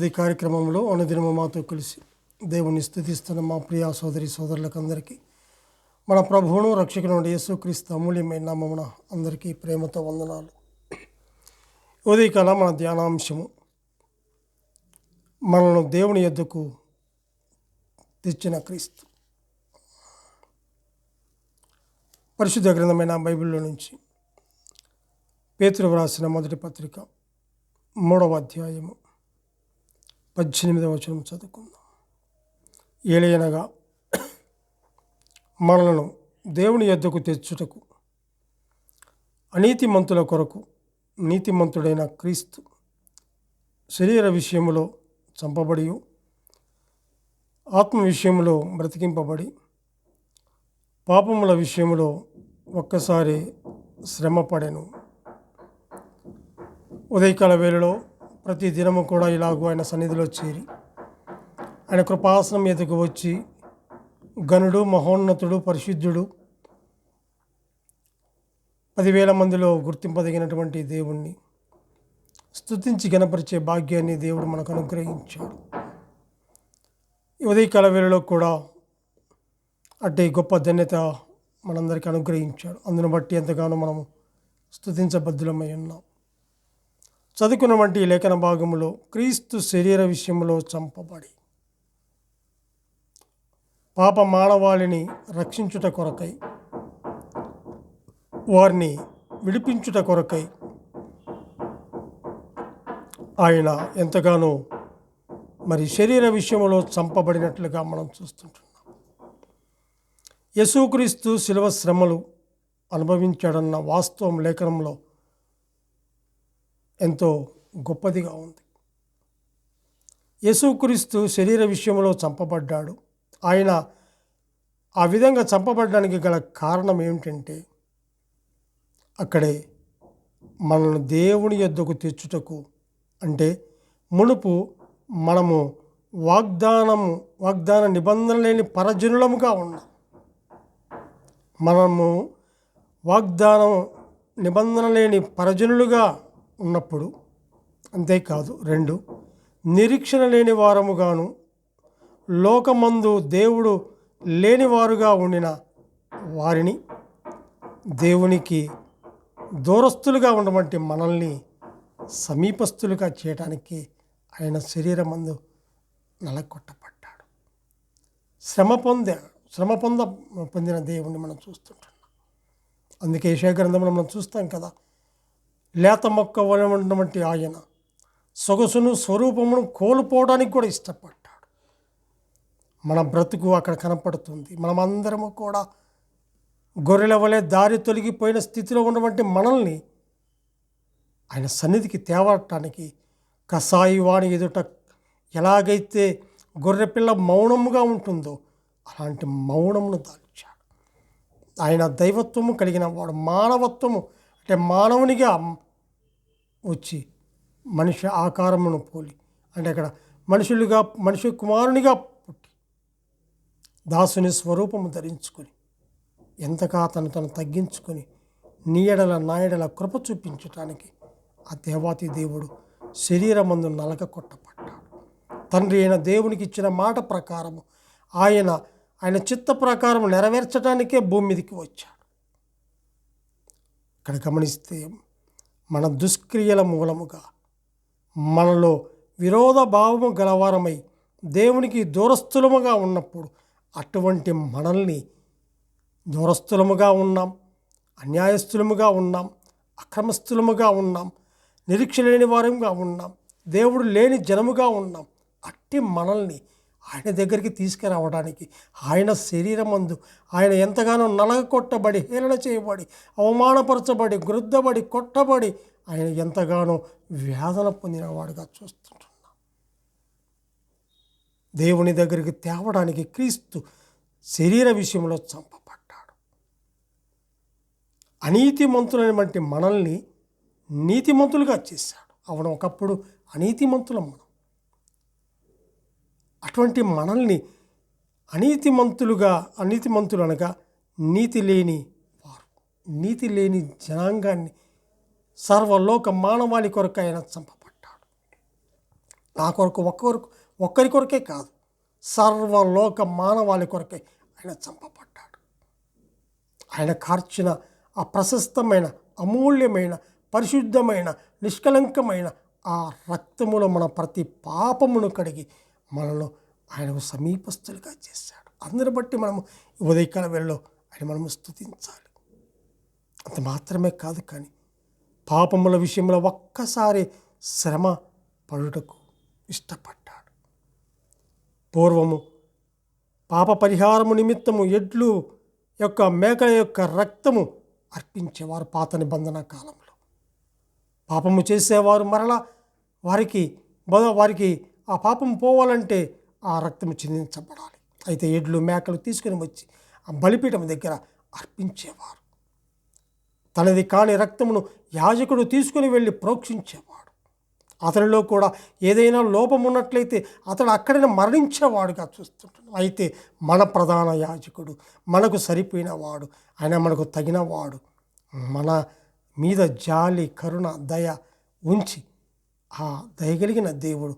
స్తుతి కార్యక్రమంలో అనుదినము మాతో కలిసి దేవుని స్థుతిస్తున్న. మా ప్రియ సోదరి సోదరులకందరికీ మన ప్రభువును రక్షకుడు యేసుక్రీస్తు అమూల్యమైన నామమున అందరికీ ప్రేమతో వందనాలు. ఉదయకాల మన ధ్యానాంశము మనను దేవుని ఎద్దుకు తెచ్చిన క్రీస్తు. పరిశుద్ధ గ్రంథమైన బైబిల్లో నుంచి పేతురు వ్రాసిన మొదటి పత్రిక మూడవ అధ్యాయము పద్దెనిమిదవ వచనం చదువుకుందాం. ఏలయనగా మనలను దేవుని యొద్దకు తెచ్చుటకు అనీతిమంతుల కొరకు నీతిమంతుడైన క్రీస్తు శరీర విషయంలో చంపబడి ఆత్మ విషయంలో బ్రతికింపబడి పాపముల విషయంలో ఒక్కసారి శ్రమపడెను. ఉదయకాల వేళలో ప్రతి దినము కూడా ఇలాగూ ఆయన సన్నిధిలో చేరి ఆయన కృపాసనం మీదకు వచ్చి గనుడు మహోన్నతుడు పరిశుద్ధుడు పదివేల మందిలో గుర్తింపదగినటువంటి దేవుణ్ణి స్థుతించి గణపరిచే భాగ్యాన్ని దేవుడు మనకు అనుగ్రహించాడు. ఈ ఉదయకాల వేళలో కూడా అట్టి గొప్ప ధన్యత మనందరికీ అనుగ్రహించాడు. అందును బట్టి ఎంతగానో మనము స్తుతించబద్ధులమై ఉన్నాం. చదువుకున్న వంటి లేఖన భాగంలో క్రీస్తు శరీర విషయంలో చంపబడి పాప మానవాళిని రక్షించుట కొరకై వారిని విడిపించుట కొరకై ఆయన ఎంతగానో మరి శరీర విషయంలో చంపబడినట్లుగా మనం చూస్తుంటున్నాం. యేసుక్రీస్తు శిలవ శ్రమలు అనుభవించాడన్న వాస్తవం లేఖనంలో ఎంతో గొప్పదిగా ఉంది. యేసుక్రీస్తు శరీర విషయంలో చంపబడ్డాడు. ఆయన ఆ విధంగా చంపబడడానికి గల కారణం ఏమిటంటే అక్కడే మనల్ని దేవుని యొద్దకు తెచ్చుటకు అంటే మునుపు మనము వాగ్దానము వాగ్దాన నిబంధన లేని పరజనులముగా ఉన్నాం. మనము వాగ్దానం నిబంధన లేని పరజనులుగా ఉన్నప్పుడు అంతేకాదు రెండు నిరీక్షణ లేని వారముగాను లోకమందు దేవుడు లేనివారుగా ఉండిన వారిని దేవునికి దూరస్తులుగా ఉండమంటే మనల్ని సమీపస్తులుగా చేయడానికి ఆయన శరీరమందు నలకొట్టబడ్డాడు శ్రమ పొందే శ్రమ పొంద పొందిన దేవుణ్ణి మనం చూస్తుంటున్నాం. అందుకే యెషయా గ్రంథంలో మనం చూస్తాం కదా లేత మొక్క వలె ఉన్నటువంటి ఆయన సొగసును స్వరూపమును కోల్పోవడానికి కూడా ఇష్టపడ్డాడు. మన బ్రతుకు అక్కడ కనపడుతుంది. మనమందరము కూడా గొర్రెల వలె దారి తొలగిపోయిన స్థితిలో ఉన్నటువంటి మనల్ని ఆయన సన్నిధికి తేవటానికి కసాయి వాణి ఎదుట ఎలాగైతే గొర్రెపిల్ల మౌనముగా ఉంటుందో అలాంటి మౌనమును దాల్చాడు. ఆయన దైవత్వము కలిగిన వాడు మానవత్వము అంటే మానవునిగా వచ్చి మనిషి ఆకారమును పోలి అంటే అక్కడ మనుషులుగా మనిషి కుమారునిగా పుట్టి దాసుని స్వరూపము ధరించుకొని ఎంతగా తను తను తగ్గించుకొని నీయడల నాయడల కృప చూపించటానికి ఆ దేవాతి దేవుడు శరీరమందు నలక కొట్టబడ్డాడు. తండ్రి అయిన దేవునికి ఇచ్చిన మాట ప్రకారము ఆయన ఆయన చిత్త ప్రకారం నెరవేర్చడానికే భూమి మీదకి వచ్చాడు. అక్కడ గమనిస్తే మన దుష్క్రియల మూలముగా మనలో విరోధ భావము గలవారమై దేవునికి దూరస్థులముగా ఉన్నప్పుడు అటువంటి మనల్ని దూరస్థులముగా ఉన్నాం అన్యాయస్థులముగా ఉన్నాం అక్రమస్థులముగా ఉన్నాం నిరీక్ష లేని వారంగా ఉన్నాం దేవుడు లేని జనముగా ఉన్నాం. అట్టి మనల్ని ఆయన దగ్గరికి తీసుకురావడానికి. ఆయన శరీరమందు ఆయన ఎంతగానో నలగొట్టబడి హేళన చేయబడి అవమానపరచబడి గృద్దబడి కొట్టబడి ఆయన ఎంతగానో వేదన పొందినవాడుగా చూస్తుంటున్నాం. దేవుని దగ్గరికి తేవడానికి క్రీస్తు శరీర విషయంలో చంపబడ్డాడు. అనీతిమంతులైనటువంటి మనల్ని నీతిమంతులుగా చేశాడు. అవును ఒకప్పుడు అనీతిమంతులం మనం. అటువంటి మనల్ని అనీతిమంతులుగా అనీతిమంతులు అనగా నీతి లేని వారు. నీతి లేని జనాంగాన్ని సర్వలోక మానవాళి కొరకు ఆయన చంపబడ్డాడు. నా కొరకు ఒక్కరికి ఒక్కరి కొరకే కాదు సర్వలోక మానవాళి కొరకే ఆయన చంపబడ్డాడు. ఆయన కార్చిన ఆ ప్రశస్తమైన అమూల్యమైన పరిశుద్ధమైన నిష్కలంకమైన ఆ రక్తములో మన ప్రతి పాపమును కడిగి మనలో ఆయనకు సమీపస్తులుగా చేశాడు. అందరి బట్టి మనము ఉదయకాల వేళలో ఆయన మనము స్తుతించాలి. అంత మాత్రమే కాదు కానీ పాపముల విషయంలో ఒక్కసారి శ్రమ పడుటకు ఇష్టపడ్డాడు. పూర్వము పాప పరిహారము నిమిత్తము ఎడ్లు యొక్క మేకల యొక్క రక్తము అర్పించేవారు పాత నిబంధన కాలంలో. పాపము చేసేవారు మరలా వారికి వారికి ఆ పాపం పోవాలంటే ఆ రక్తము చిందించబడాలి. అయితే ఎడ్లు మేకలు తీసుకుని వచ్చి ఆ బలిపీఠం దగ్గర అర్పించేవారు. తనది కాని రక్తమును యాజకుడు తీసుకుని వెళ్ళి ప్రోక్షించేవాడు. అతనిలో కూడా ఏదైనా లోపం ఉన్నట్లయితే అతడు అక్కడనే మరణించేవాడుగా చూస్తుంటాడు అయితే మన ప్రధాన యాజకుడు మనకు సరిపోయినవాడు ఆయన మనకు తగినవాడు మన మీద జాలి కరుణ దయ ఉంచి ఆ దయగలిగిన దేవుడు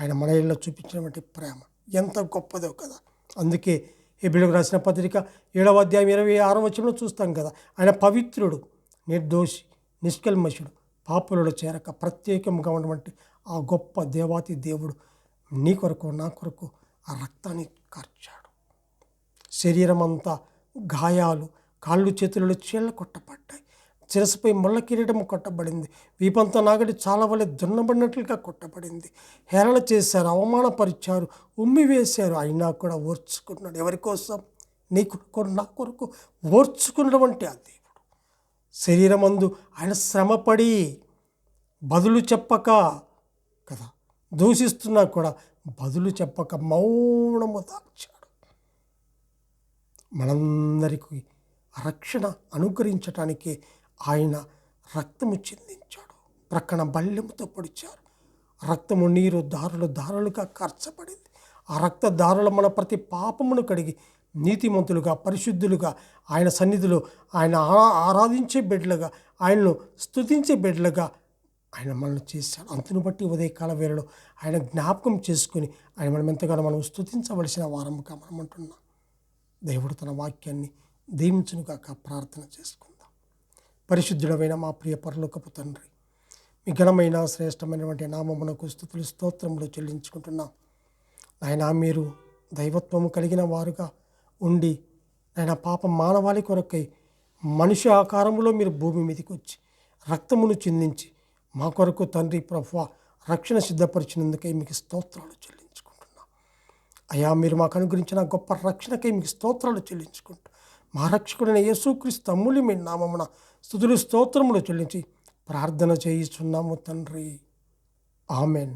ఆయన మన చూపించినటువంటి ప్రేమ. ఎంత గొప్పదో కదా. అందుకే హెబ్రిలకు రాసిన పత్రిక ఏడవ అధ్యాయం ఇరవై ఆరో వచనంలో చూస్తాం కదా. ఆయన పవిత్రుడు నిర్దోషి నిష్కల్మషుడు పాపులలో చేరక ప్రత్యేకంగా ఉన్నటువంటి ఆ గొప్ప దేవాతి దేవుడు నీ కొరకు నా కొరకు ఆ రక్తాన్ని కార్చాడు. శరీరం అంతా గాయాలు కాళ్ళు చేతులలో చీళ్ళ కొట్టబడ్డాయి. శిరస్సుపై ముళ్ళ కిరీటం కొట్టబడింది. వీపంతో నాగడి చాలా వలె దున్నబడినట్లుగా కొట్టబడింది. హేళన చేశారు అవమానపరిచారు ఉమ్మి వేశారు. అయినా కూడా ఓర్చుకున్నాడు ఎవరి కోసం? నీ కొరకు నా కొరకు ఓర్చుకున్నటువంటి ఆ దేవుడు. శరీరమందు ఆయన శ్రమపడి బదులు చెప్పక కదా? దూషిస్తున్నా కూడా బదులు చెప్పక మౌనము దాచాడు మనందరికీ రక్షణ అనుకరించటానికే ఆయన రక్తము చెందించాడు. ప్రక్కన బల్యముతో పొడిచారు. రక్తము నీరు దారులు దారులుగా ఖర్చబడింది ఆ రక్త దారులు మన ప్రతి పాపమును కడిగి నీతిమంతులుగా పరిశుద్ధులుగా ఆయన సన్నిధిలో ఆయన ఆరాధించే బిడ్డలుగా ఆయనను స్తుతించే బిడ్డలుగా ఆయన మనల్ని చేశాడు. అంతను బట్టి ఉదయకాల వేళలో ఆయన జ్ఞాపకం చేసుకుని ఆయన మనం ఎంతగానో మనం స్తుతించవలసిన వారముగా మనం అంటున్నాం దేవుడు తన వాక్యాన్ని దీవించునుగాక ప్రార్థన చేసుకుందాం. పరిశుద్ధుడమైన మా ప్రియ పరలోకపు తండ్రి మీ ఘనమైన శ్రేష్టమైనటువంటి నామమునకు స్థుతులు స్తోత్రములు చెల్లించుకుంటున్నాం. ఆయన మీరు దైవత్వము కలిగిన వారుగా ఉండి ఆయన పాప మానవాళి కొరకై మనిషి ఆకారములో మీరు భూమి మీదకి వచ్చి రక్తమును చిందించి మా కొరకు తండ్రి ప్రభు రక్షణ సిద్ధపరిచినందుకై మీకు స్తోత్రాలు చెల్లించుకుంటున్నాం. అయ్యా మీరు మాకు అనుగ్రహించిన గొప్ప రక్షణకై మీకు స్తోత్రాలు చెల్లించుకుంటూ మహారక్షకుడైన యేసుక్రీస్తు యేసుక్రీస్తు మీ నామమున స్థుతులు స్తోత్రములు చెల్లించి ప్రార్థన చేయిస్తున్నాము తండ్రి. ఆమెన్.